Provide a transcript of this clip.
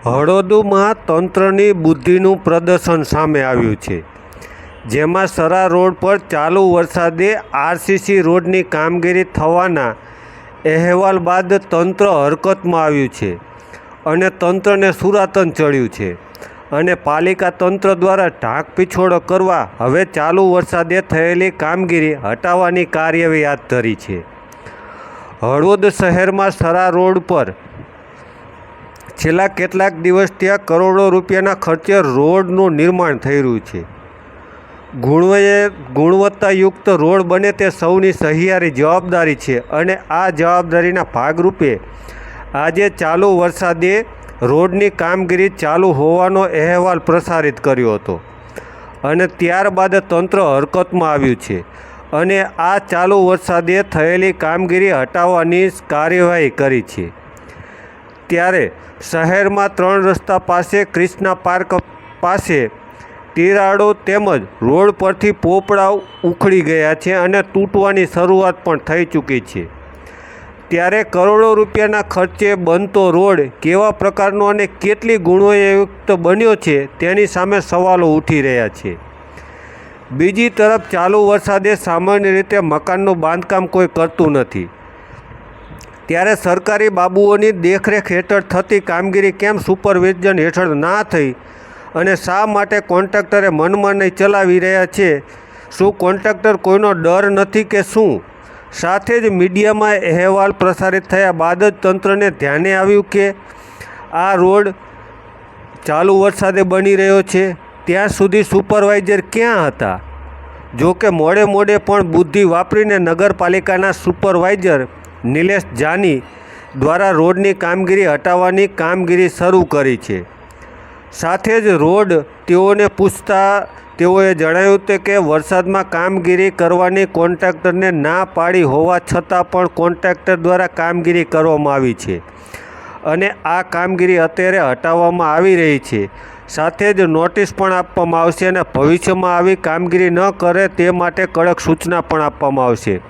હળોદમાં તંત્રની બુદ્ધિનું પ્રદર્શન સામે આવ્યું છે, જેમાં સરા રોડ પર ચાલુ વરસાદે આરસીસી રોડની કામગીરી થવાના અહેવાલ બાદ તંત્ર હરકતમાં આવ્યું છે અને તંત્રને સુરાતન ચડ્યું છે અને પાલિકા તંત્ર દ્વારા ઢાંક પીછોડો કરવા હવે ચાલુ વરસાદે થયેલી કામગીરી હટાવવાની કાર્યવાહી હાથ ધરી છે. હળવદ શહેરમાં સરા રોડ પર છેલ્લા કેટલાક દિવસ ત્યાં કરોડો રૂપિયાના ખર્ચે રોડનું નિર્માણ થઈ રહ્યું છે. ગુણવયે ગુણવત્તાયુક્ત રોડ બને તે સૌની સહિયારી જવાબદારી છે અને આ જવાબદારીના ભાગરૂપે આજે ચાલુ વરસાદે રોડની કામગીરી ચાલુ હોવાનો અહેવાલ પ્રસારિત કર્યો હતો અને ત્યારબાદ તંત્ર હરકતમાં આવ્યું છે અને આ ચાલુ વરસાદે થયેલી કામગીરી હટાવવાની કાર્યવાહી કરી છે. ત્યારે શહેરમાં ત્રણ રસ્તા પાસે ક્રિષ્ના પાર્ક પાસે તિરાડો તેમજ રોડ પરથી પોપડા ઉખડી ગયા છે અને તૂટવાની શરૂઆત પણ થઈ ચૂકી છે. ત્યારે કરોડો રૂપિયાના ખર્ચે બનતો રોડ કેવા પ્રકારનો અને કેટલી ગુણવત્તાયુક્ત બન્યો છે તેની સામે સવાલો ઉઠી રહ્યા છે. બીજી તરફ ચાલુ વરસાદે સામાન્ય રીતે મકાનનું બાંધકામ કોઈ કરતું નથી. ત્યારે સરકારી બાબુઓની દેખરેખ હેઠળ થતી કામગીરી કેમ સુપરવિઝન હેઠળ ના થઈ? અને શા માટે કોન્ટ્રાક્ટરે નહીં ચલાવી રહ્યા છે? શું કોન્ટ્રાક્ટર કોઈનો ડર નથી કે શું? સાથે જ મીડિયામાં અહેવાલ પ્રસારિત થયા બાદ જ તંત્રને ધ્યાને આવ્યું કે આ રોડ ચાલુ વરસાદે બની રહ્યો છે. ત્યાં સુધી સુપરવાઇઝર ક્યાં હતા? જો કે મોડે મોડે પણ બુદ્ધિ વાપરીને નગરપાલિકાના સુપરવાઇઝર નિલેશ જાની દ્વારા રોડની કામગીરી હટાવવાની કામગીરી શરૂ કરી છે. સાથે જ રોડ તેઓને પૂછતા તેઓએ જણાવ્યું હતું કે વરસાદમાં કામગીરી કરવાની કોન્ટ્રાક્ટરને ના પાડી હોવા છતાં પણ કોન્ટ્રાક્ટર દ્વારા કામગીરી કરવામાં આવી છે અને આ કામગીરી અત્યારે હટાવવામાં આવી રહી છે. સાથે જ નોટિસ પણ આપવામાં આવશે અને ભવિષ્યમાં આવી કામગીરી ન કરે તે માટે કડક સૂચના પણ આપવામાં આવશે.